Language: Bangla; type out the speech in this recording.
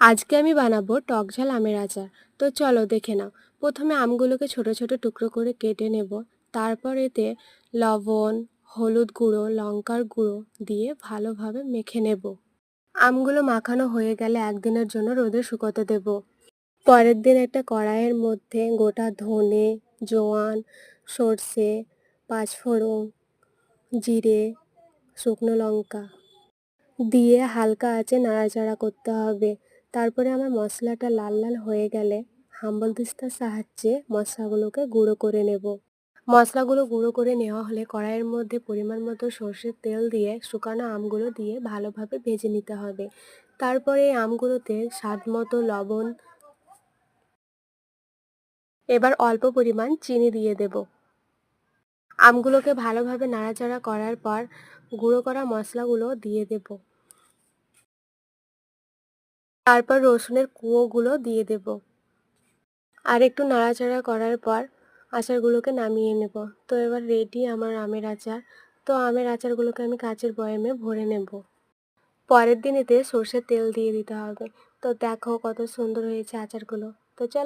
আজকে আমি বানাবো টক ঝাল আমের আচার। তো চলো দেখে নাও। প্রথমে আমগুলোকে ছোট ছোট টুকরো করে কেটে নেব। তারপর এতে লবণ, হলুদ গুঁড়ো, লঙ্কার গুঁড়ো দিয়ে ভালোভাবে মেখে নেব। আমগুলো মাখানো হয়ে গেলে একদিনের জন্য রোদে শুকোতে দেব। পরের দিন একটা কড়াইয়ের মধ্যে গোটা ধনে, জোয়ান, সর্ষে, পাঁচফোড়ন, জিরে, শুকনো লঙ্কা দিয়ে হালকা আঁচে নাড়াচাড়া করতে হবে। তারপরে আমার মশলাটা লাল লাল হয়ে গেলে হাম্বল দিস্তার সাহায্যে মশলাগুলোকে গুঁড়ো করে নেব। মশলাগুলো গুঁড়ো করে নেওয়া হলে কড়াইয়ের মধ্যে পরিমাণ মতো সর্ষের তেল দিয়ে শুকানো আমগুলো দিয়ে ভালোভাবে ভেজে নিতে হবে। তারপরে এই আমগুলোতে স্বাদ মতো লবণ এবার অল্প পরিমাণ চিনি দিয়ে দেব। আমগুলোকে ভালোভাবে নাড়াচাড়া করার পর গুঁড়ো করা মশলাগুলো দিয়ে দেব। তারপর রসুনের কুয়োগুলো দিয়ে দেব। আর একটু নাড়াচাড়া করার পর আচারগুলোকে নামিয়ে নেব। তো এবার রেডি আমার আমের আচার। তো আমের আচারগুলোকে আমি কাচের বয়ামে ভরে নেব। পরের দিন এতে সর্ষের তেল দিয়ে দিতে হবে। তো দেখো কত সুন্দর হয়েছে আচারগুলো। তো চলো